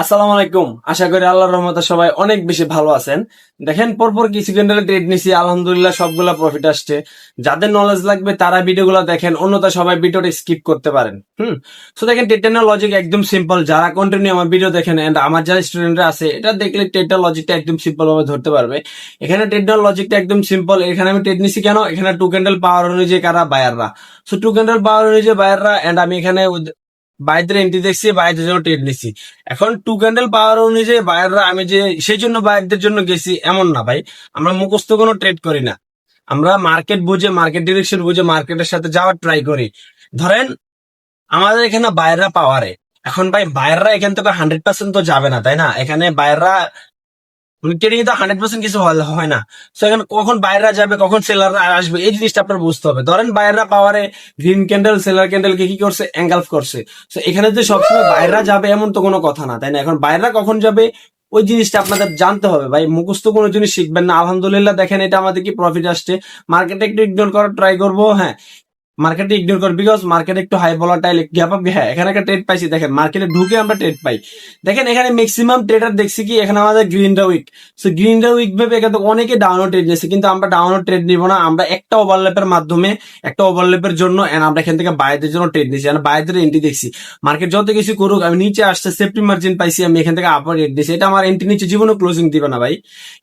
আসসালামু আলাইকুম। আশা করি আল্লাহর রহমতে সবাই অনেক বেশি ভালো আছেন। দেখেন, পরপর কিছু ক্যান্ডেল ট্রেড নিছি। আলহামদুলিল্লাহ সবগুলা প্রফিট আসছে। যাদের নলেজ লাগবে, তারা ভিডিওগুলো দেখেন অন্যতা সবাই ভিডিওটা স্কিপ করতে পারেন। হুম? তো দেখেন টেটেনের লজিক একদম সিম্পল যারা কন্টিনিউ আমার ভিডিও দেখেন এন্ড আমার যারা স্টুডেন্টরা আছে, এটা দেখলে টেটের লজিকটা একদম সিম্পল ভাবে ধরতে পারবে। এখানে টেটের লজিকটা একদম সিম্পল এখানে আমি টেট নিছি কেন? এখানে টু ক্যান্ডেল পাওয়ার অনুযায়ী কারা? বায়াররা সো টু ক্যান্ডেল পাওয়ার অনুযায়ী বায়াররা এন্ড আমি এখানে বাইদের এন্ট্রি দেখছি, বাইরের জন্য ট্রেড নিছি। এখন টু ক্যান্ডেল পাওয়ার অনুযায়ী বাইরেরা আমি যে, সেই জন্য বাইরদের জন্য গেছি এমন না ভাই। আমরা মুখস্থ কোনো ট্রেড করি না। আমরা মার্কেট বুঝে মার্কেট ডিরেকশন বুঝে মার্কেটের সাথে যাওয়ার ট্রাই করি। ধরেন, আমাদের এখানে বাইরা পাওয়ারে এখন ভাই বায়াররা এখান থেকে হান্ড্রেড পার্সেন্ট তো যাবে না, তাই না? এখানে বায়াররা ট্রেডিং তো হান্ড্রেড পার্সেন্ট কিছু হয় হয় না। তো এখানে কখন বাইররা যাবে, কখন সেলাররা আসবে, এই জিনিসটা আপনার বুঝতে হবে। ধরেন বাইররা পাওয়ারে গ্রিন ক্যান্ডেল সেলার ক্যান্ডেলকে কি করছে? অ্যাঙ্গালফ করছে। তো এখানে যে সবসময় বাইররা যাবে এমন তো কোনো কথা না, তাই না? এখন বাইররা কখন যাবে, ওই জিনিসটা আপনাদের জানতে হবে। ভাই, মুখস্থ কোনো জিনিস শিখবেন না। আলহামদুলিল্লাহ, দেখেন এটা আমাদের কি প্রফিট আসছে। মার্কেটে একটু ইগনোর করার ট্রাই করব হ্যাঁ। মার্কেটে ইগনোর কর বিকজ মার্কেটে একটু হাই ভলাটাইল গ্যাপ আপ হ্যাঁ এখানে একটা ট্রেড পাইছি, দেখেন মার্কেটে ঢুকে আমরা ট্রেড পাই। দেখেন, এখানে ম্যাক্সিমাম ট্রেডার দেখছি কি, এখানে আমাদের গ্রিনটা উইক সো গ্রিনটা উইক ভেবে এখানে অনেকে ডাউনলোড ট্রেড নিয়েছে কিন্তু আমরা ডাউনলোড ট্রেড নিব না, আমরা একটা ওভারল্যাপের মাধ্যমে, একটা ওভারল্যাপের জন্য, and আমরা এখান থেকে বাইরের জন্য ট্রেড নিয়েছি আর বাইরের এন্ট্রি দেখছি। মার্কেট যত কিছু করুক, আমি নিচে আসছে সেফটি মার্জিন পাইছি, আমি এখান থেকে আপার রেট দিয়েছি। এটা আমার এন্ট্রি নিচে জীবনে ক্লোজিং দিবে না ভাই।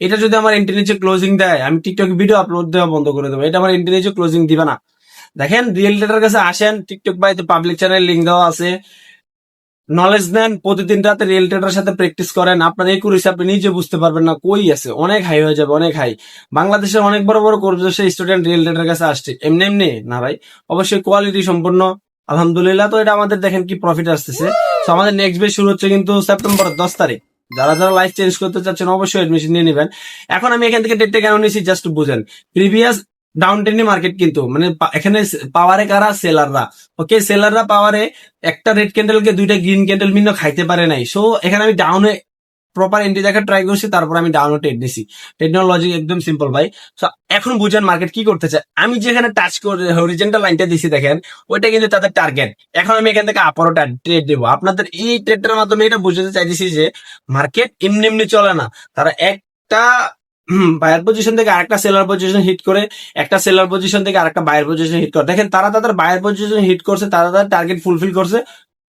এটা যদি আমার এন্ট্রি নিচে ক্লোজিং দেয়, আমি টিকটক ভিডিও আপলোড দেওয়া বন্ধ করে দেবো। এটা আমার এন্ট্রি নিচে ক্লোজিং দিবে না। দেখেন রিয়েল ডেটার কাছে আসেন টিকটক বাড়িতে পাবলিক চ্যানেল লিঙ্ক দেওয়া আছে। নলেজ নেন, প্রতিদিন রাতে রিয়েল ডেটার সাথে প্র্যাকটিস করেন। আপনার এই কুরিস আপনি নিজে বুঝতে পারবেন না কই আছে। অনেক হাই হয়ে যাবে, অনেক হাই বাংলাদেশের অনেক বড় বড় কোর্স স্টুডেন্ট রিয়েল ডেটার কাছে আসছে। এমনি এমনি? না ভাই। অবশ্যই কোয়ালিটি সম্পূর্ণ আলহামদুলিল্লাহ, তো এটা আমাদের দেখেন কি প্রফিট আসতেছে। তো আমাদের নেক্সট বেচ শুরু হচ্ছে কিন্তু সেপ্টেম্বর দশ তারিখ। যারা যারা লাইফ চেঞ্জ করতে চাচ্ছেন, অবশ্যই এডমিশন নিয়ে নেবেন। এখন আমি এখান থেকে ডেটটা কেন নিয়েছি? জাস্ট বুঝেন। প্রিভিয়াস ডাউন টেনে মার্কেট কিন্তু। মানে এখানে পাওয়ারে কারা? সেলাররা ওকে সেলাররা পাওয়ারে একটা রেড ক্যান্ডেলকে দুইটা গ্রিন ক্যান্ডেল মিন্ন খাইতে পারে নাই। সো এখানে আমি ডাউনে প্রপার এন্ট্রি দেখার ট্রাই করছি, তারপর আমি ডাউনে ট্রেড নিছি। টেকনোলজি একদম সিম্পল ভাই। সো এখন বুঝেন মার্কেট কি করতে চায়। আমি যেখানে টাচ করে হরিজেন্টাল লাইনটা দিছি দেখেন, ওইটা কিন্তু তাদের টার্গেট এখন আমি এখান থেকে আপারও ট্রেড দেবো। আপনাদের এই ট্রেডটার মাধ্যমে এটা বুঝতে চাইতেছি যে মার্কেট এমনি এমনি চলে না। তারা একটা বায়ার পজিশন থেকে আরেকটা সেলার পজিশন হিট করে, একটা সেলার পজিশন থেকে আরেকটা বায়ার পজিশন হিট করে। দেখেন, তারা তাদের বায়ার পজিশন হিট করছে, তারা তাদের টার্গেট ফুলফিল করছে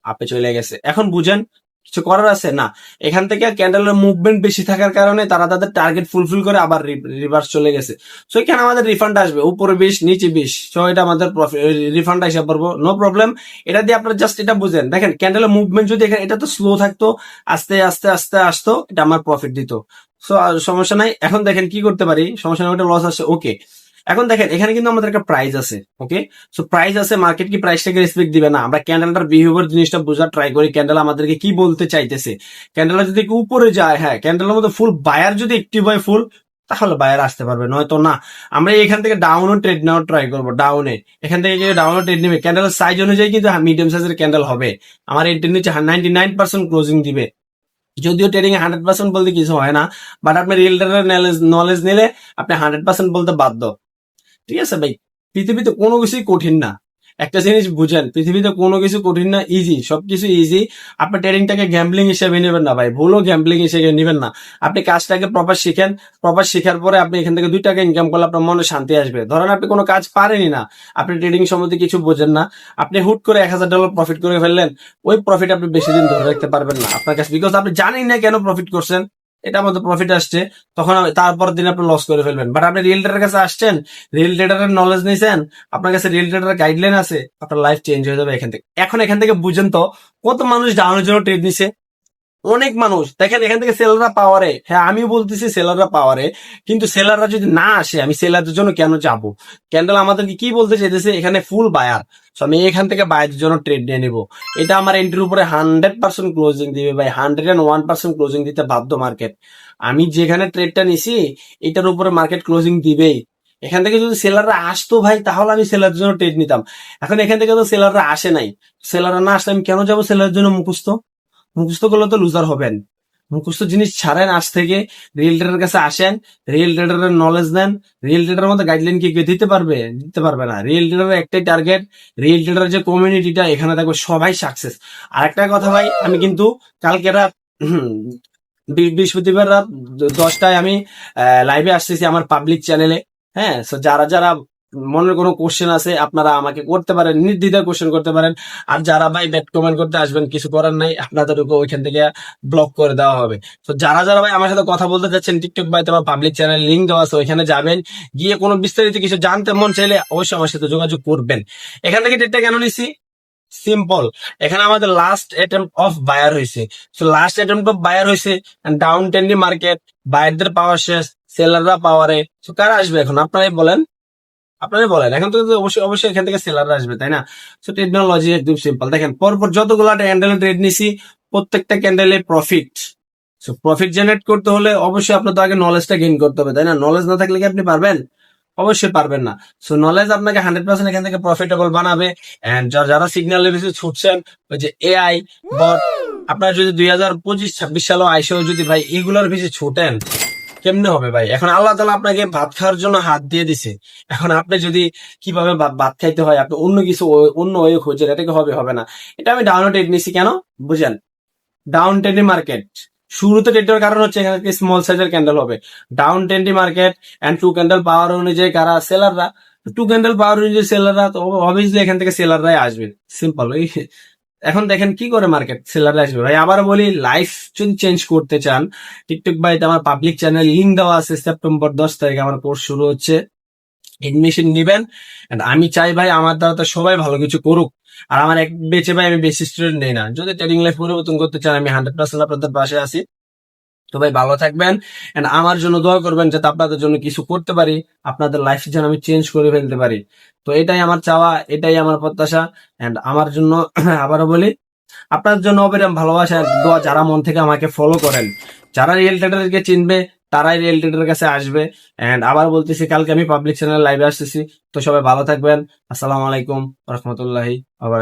আপে চলে গেছে। এখন বুঝেন, কিছু করার আছে? না। এখান থেকে ক্যান্ডেলের মুভমেন্ট বেশি থাকার কারণে তারা তাদের টার্গেট ফুলফিল করে আবার রিভার্স চলে গেছে। সো এখানে আমাদের রিফান্ড আসবে। উপরে বিশ, নিচে বিশ। সো এটা আমাদের রিফান্ড হিসাব পারব নো প্রবলেম এটা দিয়ে আপনারা জাস্ট এটা বুঝেন। দেখেন ক্যান্ডেলের মুভমেন্ট যদি এখানে, এটা তো স্লো থাকতো, আস্তে আস্তে আস্তে আসতো, এটা আমার প্রফিট দিত। সো সমস্যা নাই। এখন দেখেন কি করতে পারি? সমস্যা নাই লস আসছে ওকে এখন দেখেন, এখানে কিন্তু আমাদের একটা প্রাইস আছে ওকে সো প্রাইস আছে মার্কেট কি প্রাইসটাকে রেসপেক্ট দিবে না? আমরা ক্যান্ডেলটার বিহেভিয়ার জিনিসটা বোঝার ট্রাই করি ক্যান্ডেল আমাদেরকে কি বলতে চাইতেছে? ক্যান্ডেল যদি উপরে যায় হ্যাঁ ক্যান্ডেলের মধ্যে ফুল বায়ার যদি একটিভ হয় ফুল তাহলে বায়ার আসতে পারবে, নয়তো না। আমরা এখান থেকে ডাউনও ট্রেড নেওয়ার ট্রাই করব ডাউনে এখান থেকে যে ডাউনও ট্রেড নেবে ক্যান্ডেলের সাইজ অনুযায়ী কিন্তু মিডিয়াম সাইজের ক্যান্ডেল হবে। আমার এটির নিচে নাইনটি নাইন পার্সেন্ট ক্লোজিং দিবে। যদিও ট্রেডিং এ হান্ড্রেড পার্সেন্ট বলতে কিছু হয় না বাট আপনি রিয়েল নলেজ নিলে আপনি হান্ড্রেড পার্সেন্ট বলতে বাধ্য। ঠিক আছে ভাই? পৃথিবীতে কোনো কিছুই কঠিন না। একটা জিনিস বুঝেন, পৃথিবীতে কোনো কিছু কঠিন না ইজি সবকিছু ইজি আপনি ট্রেডিংটাকে গ্যাম্বলিং হিসেবে নেবেন না ভাই, ভুলও গ্যাম্বলিং হিসেবে নেবেন না। আপনি কাজটাকে প্রপার শিখেন প্রপার শেখার পরে আপনি এখান থেকে দুই টাকা ইনকাম করলে আপনার মনে শান্তি আসবে। ধরেন আপনি কোনো কাজ পারেনই না, আপনি ট্রেডিং সম্বন্ধে কিছু বোঝেন না, আপনি হুট করে এক হাজার ডলার প্রফিট করে ফেললেন, ওই প্রফিট আপনি বেশি দিন ধরে রাখতে পারবেন না। আপনার কাছে বিকজ আপনি জানেন না কেন প্রফিট করছেন এটা আমাদের প্রফিট আসছে, তখন তারপর দিন আপনি লস করে ফেলবেন। বাট আপনি রিয়েল ডেটার কাছে আসছেন রিয়েল ট্রেডারের নলেজ নিয়েছেন আপনার কাছে রিয়েল ডেটার গাইডলাইন আছে, আপনার লাইফ চেঞ্জ হয়ে যাবে এখান থেকে। এখন এখান থেকে বুঝেন তো, কত মানুষ ডাউনের জন্য ট্রেড নিছে? অনেক মানুষ। দেখেন, এখান থেকে সেলাররা পাওয়ারে। হ্যাঁ আমি বলতেছি সেলাররা পাওয়ারে। কিন্তু সেলাররা যদি না আসে, আমি সেলারদের জন্য কেন যাব? ক্যান্ডেল আমাদেরকে কি বলতে চাইতেছে? এখানে ফুল বায়ার তো আমি এখান থেকে বায়ারের জন্য ট্রেড নিয়ে নিব। এটা আমার এন্ট্রির উপরে হান্ড্রেড পার্সেন্ট ক্লোজিং দিবে ভাই। Hundred and one percent closing দিতে বাধ্য মার্কেট আমি যেখানে ট্রেডটা নিছি, এটার উপরে মার্কেট ক্লোজিং দিবেই। এখান থেকে যদি সেলাররা আসতো ভাই, তাহলে আমি সেলারের জন্য ট্রেড নিতাম। এখন এখান থেকে তো সেলাররা আসে নাই। সেলাররা না আসলে আমি কেন যাব সেলারের জন্য মুখস্থ? মুখস্থ করলে তো লুজার হবেন। মুখস্থ জিনিস ছাড়েন আজ থেকে রিয়েল ডেটার কাছে আসেন রিয়েল ডেটার নলেজ নেন রিয়েল ডেটার মধ্যে গাইডলাইন কি দিতে পারবে দিতে পারবে না। রিয়েল ডেটার একটাই টার্গেট রিয়েল ডেটার যে কমিউনিটিটা এখানে থাকবে সবাই সাকসেস আর একটা কথা ভাই, আমি কিন্তু কালকে রাত বৃহস্পতিবার রাত দশটায় আমি লাইভে আসতেছি আমার পাবলিক চ্যানেলে হ্যাঁ যারা যারা মনের কোনো কোশ্চেন আছে, আপনারা আমাকে করতে পারেন, নির্দ্বিধায় কোশ্চেন করতে পারেন। আর যারা ভাই ব্যাট কমেন্ট করতে আসবেন, কিছু করার নাই, আপনাদেরকে ওইখান থেকে ব্লক করে দেওয়া হবে। তো যারা যারা ভাই আমার সাথে কথা বলতে চাচ্ছেন টিকটক ভাই তোমার পাবলিক চ্যানেল লিঙ্ক দেওয়া আছে, ওইখানে যাবেন। গিয়ে কোনো বিস্তারিত কিছু জানতে মন চাইলে অবশ্যই আমার সাথে যোগাযোগ করবেন। এখান থেকে ডেটটা কেন নিছি? সিম্পল এখানে আমাদের লাস্ট অ্যাটেম্প অফ বায়ার হয়েছে তো লাস্ট অ্যাটেম্প অফ বায়ার হয়েছে ডাউন টেন্ডি মার্কেট বায়ারদের পাওয়ার শেষ সেলাররা পাওয়ারে তো কারা আসবে এখন? আপনারাই বলেন। আপনারাই বলেন, এখন তো অবশ্যই অবশ্যই এখান থেকে সেলাররা আসবে, তাই না? তো টেকনোলজি একদম সিম্পল দেখেন, পরপর যতগুলো ক্যান্ডেল ট্রেড নিছি, প্রত্যেকটা ক্যান্ডেলে প্রফিট সো প্রফিট জেনারেট করতে হলে অবশ্যই আপনার তো আগে নলেজটা গেইন করতে হবে, তাই না? নলেজ না থাকলে কি আপনি পারবেন? অবশ্যই পারবেন না। সো নলেজ আপনাকে হান্ড্রেড পার্সেন্ট এখান থেকে প্রফিটেবল বানাবে। এন্ড যারা সিগন্যালের বেশি ছুটছেন, ওই যে এআই বট আপনার যদি দুই হাজার পঁচিশ, ছাব্বিশ সালে আইসেও যদি ভাই এগুলোর বেশি ছুটেন কেমনে হবে ভাই? এখন আল্লাহ তালা আপনাকে ভাত খাওয়ার জন্য হাত দিয়ে দিছে। এখন আপনি যদি কীভাবে ভাত খাইতে হয়, আপনি অন্য কিছু অন্য ওয়ে খোঁজেন এটা কি হবে হবে না। এটা আমি ডাউন টেক নিছি কেন? বুঝেন? ডাউন টেন্ডি মার্কেট শুরুতে টেন্ডার কারণ হচ্ছে এখানে স্মল সাইজের ক্যান্ডেল হবে। Down trendy market and two candle power অনুযায়ী কারা সেলাররা টু ক্যান্ডেল পাওয়ার অনুযায়ী সেলাররা তো অবভিয়াসলি এখান থেকে সেলাররাই আসবে। সিম্পল এখন দেখেন কি করে মার্কেট সেলাররা আসবে? ভাই আবার বলি লাইফ যদি চেঞ্জ করতে চান। টিকটক ভাই আমার পাবলিক চ্যানেল লিঙ্ক দেওয়া আছে সেপ্টেম্বর দশ তারিখে আমার কোর্স শুরু হচ্ছে। এডমিশন নিবেন। আমি চাই ভাই, আমার দ্বারা তো সবাই ভালো কিছু করুক। আর আমার এক বেঁচে ভাই, আমি বেশি স্টুডেন্ট নেই না। যদি ট্রেডিং লাইফ পরিবর্তন করতে চান, আমি হান্ড্রেড পার্সেন্ট আপনাদের পাশে আছি। তো ভাই, ভালো থাকবেন। এন্ড আমার জন্য দোয়া করবেন যাতে আপনাদের জন্য কিছু করতে পারি, আপনাদের লাইফ যেন আমি চেঞ্জ করে ফেলতে পারি। তো এটাই আমার চাওয়া, এটাই আমার প্রত্যাশা। এন্ড আমার জন্য আবারও বলি, আপনার জন্য অবিরাম ভালোবাসা দোয়া যারা মন থেকে আমাকে ফলো করেন। যারা রিয়েল ট্রেডারকে চিনবে, তারাই রিয়েল ট্রেডারের কাছে আসবে। এন্ড আবার বলতেছি, কালকে আমি পাবলিক চ্যানেল লাইভে আসতেছি। তো সবাই ভালো থাকবেন। আসসালামু আলাইকুম রহমতুল্লাহি আবার